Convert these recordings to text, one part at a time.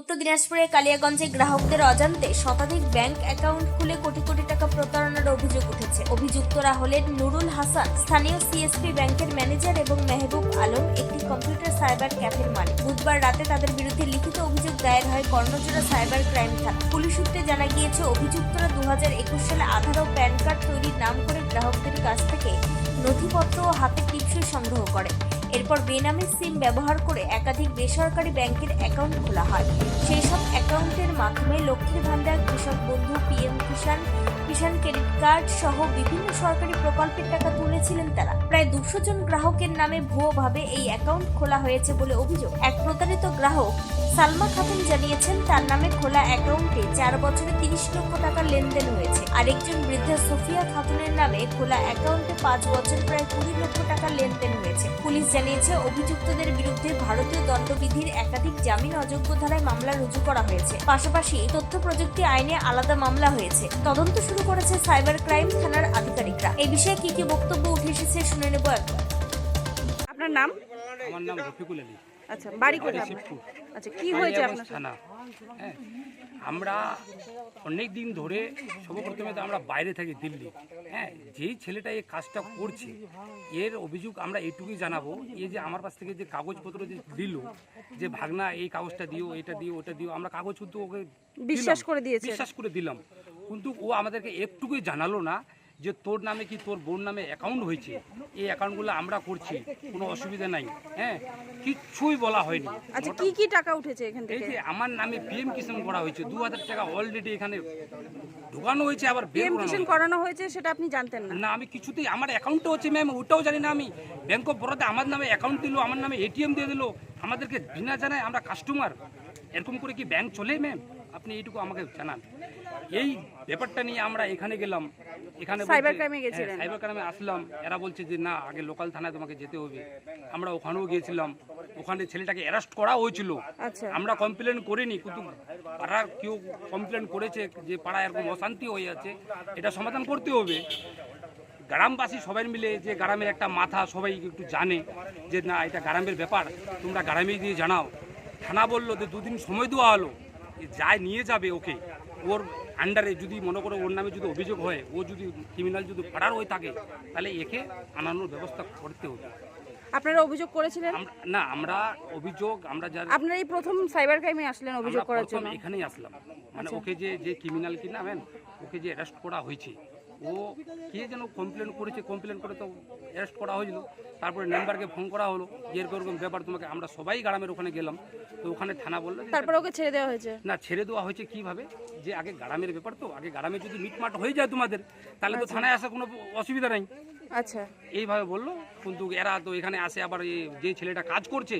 উত্তর দিনাজপুরের কালিয়াগঞ্জে গ্রাহকদের অজান্তে শতাধিক ব্যাংক অ্যাকাউন্ট খুলে কোটি কোটি টাকা প্রতারণার অভিযোগ উঠেছে। অভিযুক্তরা হলেন নুরুল হাসান, স্থানীয় সিএসপি ব্যাংকের ম্যানেজার এবং মেহবুব আলম, একটি কম্পিউটার সাইবার ক্যাফের মালিক। বুধবার রাতে তাদের বিরুদ্ধে লিখিত অভিযোগ দায়ের হয় কর্ণজোড়া সাইবার ক্রাইম থানা পুলিশ সূত্রে জানা গিয়েছে, অভিযুক্তরা দু হাজার একুশ সালে আধার ও প্যান কার্ড তৈরির নাম করে গ্রাহকদের কাছ থেকে নথিপত্র ও হাতে টিপসই সংগ্রহ করে। এরপর বেনামি সিম ব্যবহার করে একাধিক বেসরকারি ব্যাংকের অ্যাকাউন্ট খোলা হয়। সেই সব অ্যাকাউন্টের মাধ্যমে লক্ষ্মীর ভান্ডার Krishak Bandhu, PM Kisan Kisan credit card সহ বিভিন্ন সরকারি প্রকল্পের টাকা তুলেছিলেন তারা। প্রায় দুশো জন গ্রাহকের নামে ভুয়োভাবে এই অ্যাকাউন্ট খোলা হয়েছে বলে অভিযোগ। এক প্রতারিত গ্রাহক সালমা খাতুন জানিয়েছেন, তার নামে খোলা অ্যাকাউন্টে চার বছরে তিরিশ লক্ষ টাকার লেনদেন হয়েছে। আরেকজন বৃদ্ধা সোফিয়া খাতুনের নামে খোলা অ্যাকাউন্টে পাঁচ বছর প্রায় কুড়ি লক্ষ টাকার লেনদেন হয়েছে। পুলিশ জানিয়েছে, অভিযুক্তদের বিরুদ্ধে ভারতীয় দণ্ডবিধির একাধিক জামিন অযোগ্য ধারায় মামলা রুজু করা হয়েছে। পাশাপাশি তথ্য প্রযুক্তি আইনে আলাদা মামলা হয়েছে। তদন্ত শুরু করেছে সাইবার ক্রাইম থানার আধিকারিকরা। এই বিষয়ে কি কি বক্তব্য উঠে এসেছে শুনে নেব একবার আপনার নাম? আমার নাম রফিকুল আলী। আচ্ছা বাড়ি কোথায়? আচ্ছা কি হয়েছে আপনার? থানা। হ্যাঁ আমরা অনেক দিন ধরে সর্বপ্রথমে তো আমরা বাইরে থাকি দিল্লি। হ্যাঁ যেই ছেলেটা এই কাজটা করছে এর অভিযোগ আমরা এইটুকুই জানাব এই যে আমার কাছ থেকে যে কাগজপত্র যে দিল যে ভাগনা এই কাগজটা দিও এটা দিও ওটা দিও আমরা কাগজ কিন্তু ওকে বিশ্বাস করে দিয়েছেন। বিশ্বাস করে দিলাম। কিন্তু ও আমাদেরকে একটুকুই জানালো না যে তোর নামে কি তোর বোন নামে অ্যাকাউন্ট হয়েছে? এই অ্যাকাউন্টগুলো আমরা করছি কোনো অসুবিধা নাই। হ্যাঁ? কিচ্ছুই বলা হয়নি। আচ্ছা কি কি টাকা উঠেছে এখান এই থেকে? যে আমার নামে পিএম কিষাণ করা হয়েছে দু হাজার টাকা অলরেডি এখানে ঢোকানো হয়েছে আবার বের পিএম করানো কিষাণ হয়েছে। করানো হয়েছে সেটা আপনি জানতেন না। না আমি কিছুতেই আমার অ্যাকাউন্টটা হচ্ছে ম্যাম ওটাও জানি না আমি। ব্যাংক অফ বরোদা আমার নামে অ্যাকাউন্ট দিল আমার নামে এটিএম দিয়ে দিল। আমাদেরকে বিনা জানায় আমরা কাস্টমার এরকম করে কি ব্যাংক চলে ম্যাম আপনি এইটুকু আমাকে জানান। এই ব্যাপারটা নিয়ে আমরা এখানে গেলাম এখানে সাইবার ক্রাইমে গেছিলেন? হ্যাঁ, সাইবার ক্রাইমে আসলাম এরা বলছে যে না আগে লোকাল থানায় তোমাকে যেতে হবে। আমরা ওখানেও গিয়েছিলাম ওখানে ছেলেটাকে অ্যারেস্ট করা হয়েছিল। আচ্ছা। আমরা কমপ্লেন করিনি কিন্তু পাড়ার কেউ কমপ্লেন করেছে যে পাড়ায় এরকম অশান্তি হয়ে আছে এটা সমাধান করতে হবে। গ্রামবাসী সবাই মিলে যে গ্রামের একটা মাথা সবাই একটু জানে যে না এটা গ্রামের ব্যাপার তোমরা গ্রামে দিয়ে জানাও। থানা বলল যে দুদিন সময় দেওয়া হলো। যায় নিয়ে যাবে ওকে ওর আন্ডারে যদি মনে করো ওর নামে যদি অভিযোগ হয় ও যদি ক্রিমিনাল যদি ফাড়ার হয়ে থাকে তাহলে একে আনানোর ব্যবস্থা করতে হবে। আপনারা অভিযোগ করেছিলেন? না আমরা অভিযোগ আমরা যারা আপনারা এই প্রথম সাইবার ক্রাইমে আসলেন অভিযোগ করার জন্য? আচ্ছা। এখানেই আসলাম। মানে ওকে যে যে ক্রিমিনাল কি নামেন ওকে যে অ্যারেস্ট করা হয়েছে ও কে যেন কমপ্লেন করেছে কমপ্লেন করে তো অ্যারেস্ট করা হয়েছিল তারপরে মেম্বারকে ফোন করা হলো যে এরকম ব্যাপার তোমাকে আমরা সবাই গ্রামের ওখানে গেলাম। তো ওখানে থানা বলল তারপরে ওকে ছেড়ে দেওয়া হয়েছে? না ছেড়ে দেওয়া হয়েছে কীভাবে? যে আগে গ্রামের ব্যাপার তো আগে গ্রামে যদি মিটমাট হয়ে যায় তোমাদের তাহলে তো থানায় আসা কোনো অসুবিধা নেই। আচ্ছা। এইভাবে বলল কিন্তু এরা তো এখানে আসে আবার যে ছেলেটা কাজ করছে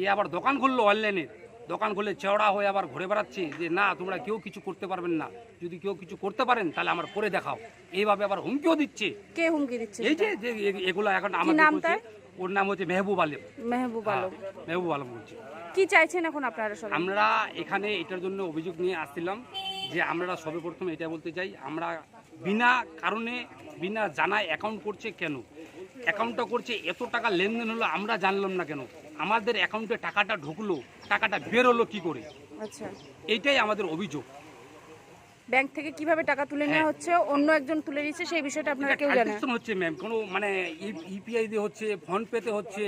এ আবার দোকান খুললো অনলাইনে দোকান খুলে চওড়া হয়ে আবার ঘুরে বেড়াচ্ছে যে না তোমরা কেউ কিছু করতে পারবেন না। যদি কেউ কিছু করতে পারেন তাহলে আমার করে দেখাও। এইভাবে আবার হুমকিও দিচ্ছে। কে হুমকি দিচ্ছে এই যে এগুলো এখন আমাদের নাম করছে, ওর নাম হচ্ছে মেহবুব আলম। মেহবুব আলম। মেহবুব আলম বলছি। কি চাইছেন এখন আপনারা সবাই? আমরা এখানে এটার জন্য অভিযোগ নিয়ে আসছিলাম যে আমরা সবে প্রথম এটা বলতে চাই আমরা বিনা কারণে বিনা জানায় অ্যাকাউন্ট করছে কেন? অ্যাকাউন্টটা করছে এত টাকা লেনদেন হলো আমরা জানলাম না কেন? আমাদের অ্যাকাউন্টে টাকাটা ঢুকলো টাকাটা বেরোলো কি করে? আচ্ছা। এইটাই আমাদের অভিযোগ। ব্যাংক থেকে কীভাবে টাকা তুলে নেওয়া হ্যাঁ। হচ্ছে অন্য একজন তুলে নিচ্ছে সেই বিষয়টা আপনারা কেউ জানেন হচ্ছে ম্যাম কোনো মানে ইউপিআই দিয়ে হচ্ছে ফোন পেতে হচ্ছে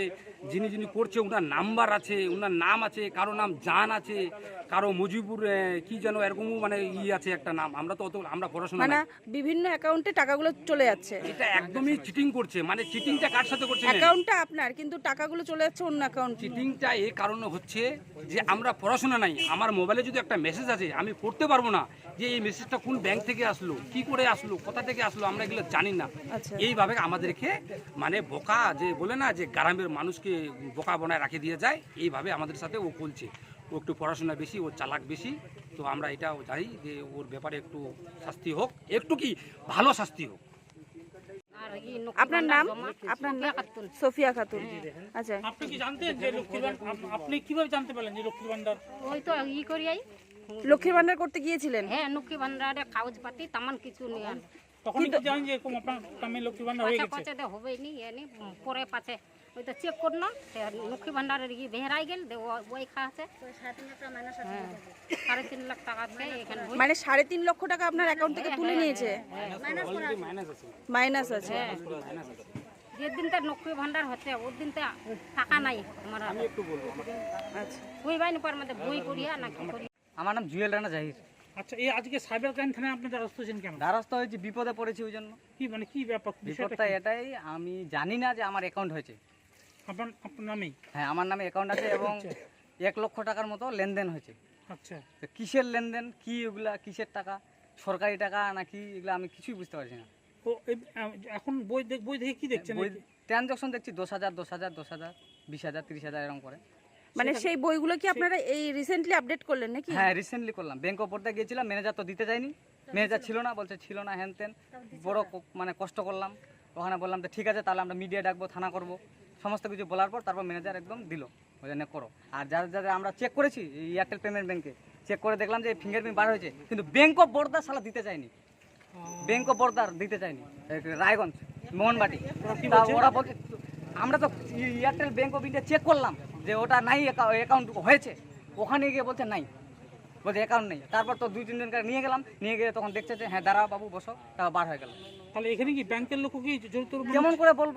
যিনি যিনি করছে ওনার নাম্বার আছে ওনার নাম আছে কারও নাম জান আছে কারও মুজিবুর কি যেন এরকমও মানে ই আছে একটা নাম আমরা তো অত আমরা পড়াশোনা মানে বিভিন্ন অ্যাকাউন্টে টাকাগুলো চলে যাচ্ছে এটা একদমই চিটিং করছে মানে চিটিংটা কার সাথে করছে? অ্যাকাউন্টটা আপনার কিন্তু টাকাগুলো চলে যাচ্ছে অন্য অ্যাকাউন্ট চিটিংটা এই কারণে হচ্ছে যে আমরা পড়াশোনা নাই আমার মোবাইলে যদি একটা মেসেজ আছে আমি পড়তে পারব না যে এই মেসেজটা কোন ব্যাংক থেকে আসলো কি করে আসলো কোথা থেকে আসলো আমরা এগুলো জানি না। আচ্ছা। এইভাবে আমাদেরকে মানে বোকা যে বলে না যে গ্রামের মানুষকে বোকা বনায় রাখে দিয়ে যায় এইভাবে আমাদের সাথে ও বলছে ও একটু পড়াশোনা বেশি ও চালাক বেশি তো আমরা এটাও জানি যে ওর ব্যাপারে একটু শাস্তি হোক একটু কি ভালো শাস্তি হোক। আপনার নাম? আপনার নাম? সোফিয়া খাতুন। আচ্ছা। আপনি কি জানতেন যে লক্ষ্মীর আপনি কীভাবে জানতে পারলেন যে লক্ষ্মীর ভান্ডার? ওই তো ই করি আই। লক্ষ্মীর ভান্ডার করতে গিয়েছিলেন? হ্যাঁ লক্ষ্মী ভান্ডারে কাগজপাতি তেমন কিছু নিয়ে আন। তখন কি জানেন যে এরকম আপনার নামে লক্ষ্মীর ভান্ডার হয়ে গেছে। পাছে তো হবেই নি এনি পরে পাছে। ওইটা চেক করলাম লক্ষ্মী ভান্ডারের গিয়ে বেহরাই গেল দে ওই খা আছে। হ্যাঁ সাড়ে তিন লাখ টাকা আছে এখানে মানে সাড়ে তিন লক্ষ টাকা আপনার অ্যাকাউন্ট থেকে তুলে নিয়েছে? মাইনাস আছে। মাইনাস আছে। মাইনাস আছে। যে দিনটা লক্ষ্মী ভান্ডার হচ্ছে ওর দিনটা টাকা নাই। আমার আমি একটু বলব আচ্ছা। বই বাইনি পর মধ্যে বই করিয়া না কি করি আমার নাম জুয়েল রানা জাহির। আচ্ছা এই আজকে সাইবার ক্রাইম থানায় আপনি দ্বারস্থ হয়েছেন কেন? দ্বারস্থ হয়েছি বিপদে পড়েছি ওই জন্য। কি মানে কি ব্যাপার বিপদটা এটাই আমি জানি না যে আমার অ্যাকাউন্ট হয়েছে। আপনার আপনার নামেই? হ্যাঁ আমার নামে অ্যাকাউন্ট আছে এবং এক লক্ষ টাকার মতো লেনদেন হয়েছে। আচ্ছা। কিসের লেনদেন কি ওগুলা কিসের টাকা সরকারি টাকা নাকি এগুলো আমি কিছুই বুঝতে পারছি না। ও এখন বই দেখ বই দেখে কি দেখছেন? ট্রানজাকশন দেখছি দশ হাজার দশ হাজার দশ হাজার বিশ হাজার তিরিশ হাজার এরকম করে। মানে সেই বইগুলো কি আপনারা এই রিসেন্টলি আপডেট করলেন নাকি হ্যাঁ রিসেন্টলি করলাম ব্যাংক অফ বরোদা গিয়েছিলাম ম্যানেজার তো দিতে যায়নি ম্যানেজার ছিল না বলছে ছিল না হ্যান ত্যান বড় মানে কষ্ট করলাম ওখানে বললাম তো ঠিক আছে তাহলে আমরা মিডিয়া ডাকবো থানা করব সমস্ত কিছু বলার পর তারপর ম্যানেজার একদম দিল বলে নে করো আর যাদের যাদের আমরা চেক করেছি এয়ারটেল পেমেন্ট ব্যাংকে চেক করে দেখলাম যে ফিঙ্গারপ্রিন্ট বার হয়েছে কিন্তু ব্যাংক অফ বরোদা সালা দিতে চায়নি ব্যাংক অফ বরোদার দিতে চায়নি রায়গঞ্জ মোহনবাটি ওরা বলছে আমরা তো Airtel bank of India check করলাম যে ওটা নাই অ্যাকাউন্ট হয়েছে। ওখানে গিয়ে বলছে নাই। বলছে অ্যাকাউন্ট নেই। তারপর তো দুই তিন দিন নিয়ে গেলাম। নিয়ে গিয়ে তখন দেখছে যে হ্যাঁ দাঁড়াও বাবু বসো। তারপর বার হয়ে গেল তাহলে এখানে কি ব্যাংকের লোক কি জড়িত? কেমন করে বলব?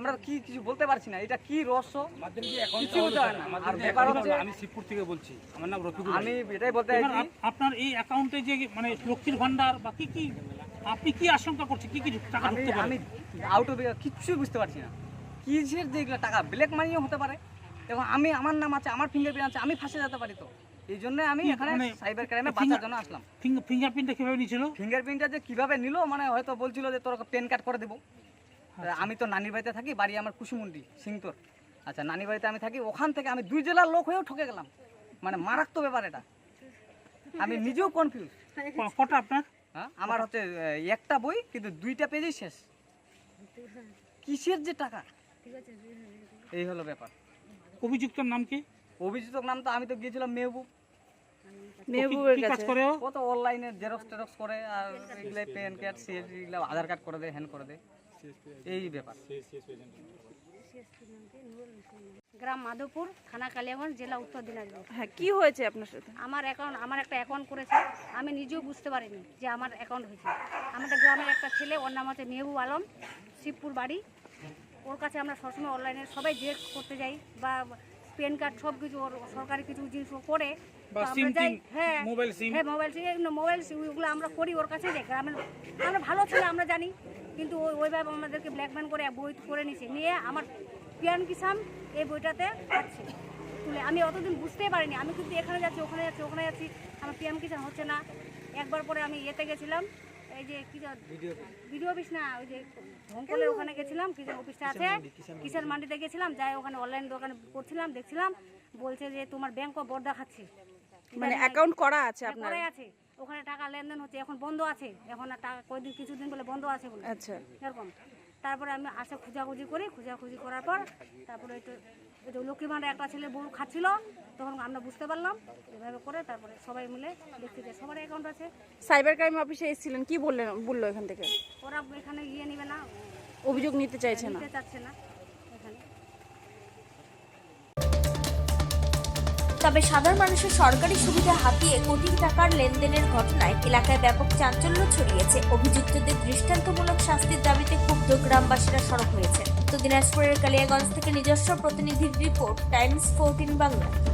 আমরা কি কিছু বলতে পারছি না। এটা কি রহস্য? আমাদের যে অ্যাকাউন্ট কিছু বুঝতে পারি না। আর ব্যাপার হচ্ছে আমি শিবপুর থেকে বলছি। আমার নাম রফিকুল আমি এটাই বলতে আপনার এই অ্যাকাউন্টে যে মানে লক্ষ্মীর ভান্ডার বা কি কি আপনি কি আশঙ্কা করছেন? কি কি টাকা আমি ঢুকতে পারে? আমি আউট অফ কিচ্ছুই বুঝতে পারছি না। কিসের যে টাকা? ব্ল্যাক মানিও হতে পারে। এবং আমি আমার নাম আছে আমার ফিঙ্গারপ্রিন্ট আছে আমি ফাঁসে যেতে পারি তো। এই জন্য আমি এখানে মানে- সাইবার ক্রাইমে finger- বাঁচার জন্য আসলাম। ফিঙ্গারপ্রিন্টটা কীভাবে নিয়েছিল? ফিঙ্গারপ্রিন্টটা যে কীভাবে নিল মানে হয়তো বলছিল যে তোর পেন কার্ড করে দেবো। আমি তো নানির বাড়িতে থাকি বাড়ি আমার কুসুমুন্ডি সিংতর। আচ্ছা নানি বাড়িতে আমি থাকি ওখান থেকে আমি দুই জেলার লোক হয়েও ঠকে গেলাম। মানে মারাত্মক ব্যাপার এটা। আমি নিজেও কনফিউজ কটা আপনার? হ্যাঁ আমার হচ্ছে একটা বই কিন্তু দুইটা পেজেই শেষ। কিসের যে টাকা? এই হলো ব্যাপার। অভিযুক্তর নাম কি? অভিযুক্ত নাম তো আমি তো গিয়েছিলাম মেহবুব। মেহবুবের কাজ করে ও? তো অনলাইনে জেরক্স টেরক্স করে আর এগুলো পেন কার্ড সিএসডি এগুলো আধার কার্ড করে দেয় হ্যান্ড করে দেয়। এই ব্যাপার। গ্রাম মাধবপুর থানা কালিয়াগঞ্জ জেলা উত্তর দিনাজপুর। হ্যাঁ কি হয়েছে আপনার সাথে? আমার অ্যাকাউন্ট আমার একটা অ্যাকাউন্ট করেছে। আমি নিজেও বুঝতে পারিনি যে আমার অ্যাকাউন্ট হয়েছে। আমাদের গ্রামের একটা ছেলে ওর নাম হচ্ছে মেহবুব আলম শিবপুর বাড়ি। ওর কাছে আমরা সবসময় অনলাইনে সবাই জেরক্স করতে যাই বা পেন কার্ড সব কিছু ওর সরকারি কিছু জিনিস করে। আমরা যাই হ্যাঁ মোবাইল সিম। হ্যাঁ মোবাইল সিম মোবাইল সিম ওগুলো আমরা করি ওর কাছে যাই। গ্রামের আমরা ভালো ছিল আমরা জানি। কিন্তু ওই ওইভাবে আমাদেরকে ব্ল্যাকমেল করে বই করে নিছে। নিয়ে আমার পিয়ান কিষান এই বইটাতে আছে। তুলে আমি অতদিন বুঝতেই পারিনি। আমি কিন্তু এখানে যাচ্ছি ওখানে যাচ্ছি ওখানে যাচ্ছি। আমার পিএম কিষান হচ্ছে না। একবার পরে আমি ইয়েতে গেছিলাম। এই যে কি ভিডিও অফিস। না ওই যে ভঙ্কলের ওখানে গেছিলাম কি অফিসটা আছে কিষান মান্ডিতে গেছিলাম যাই ওখানে অনলাইন দোকানে করছিলাম দেখছিলাম বলছে যে তোমার ব্যাংক অফ বরোদা খাচ্ছে মানে অ্যাকাউন্ট করা আছে হ্যাঁ, আপনার? আছে। ওখানে টাকা লেনদেন হচ্ছে এখন বন্ধ আছে। এখন আর টাকা কয়দিন কিছুদিন বলে বন্ধ আছে বলে। আচ্ছা। এরকম। তারপরে আমি আসে খোঁজাখুঁজি করি খোঁজাখুঁজি করার পর তারপরে একটু লক্ষ্মী ভাণ্ডার একটা ছেলে বউ খাচ্ছিল তখন আমরা বুঝতে পারলাম এভাবে করে তারপরে সবাই মিলে দেখতে যে সবার অ্যাকাউন্ট আছে। সাইবার ক্রাইম অফিসে এসেছিলেন কি বললেন বলল এখান থেকে? ওরা এখানে ইয়ে নেবে না। অভিযোগ নিতে চাইছে না। নিতে চাচ্ছে না এখানে। তবে সাধারণ মানুষের সরকারি সুবিধা হাতিয়ে কোটি টাকার লেনদেনের ঘটনায় এলাকায় ব্যাপক চাঞ্চল্য ছড়িয়েছে। অভিযুক্তদের দৃষ্টান্তমূলক শাস্তির দাবিতে ক্ষুব্ধ গ্রামবাসীরা সড়ক হয়েছে। দিনাজপুরের কালিয়াগঞ্জ থেকে নিজস্ব প্রতিনিধির রিপোর্ট টাইমস ফোরটিন বাংলা।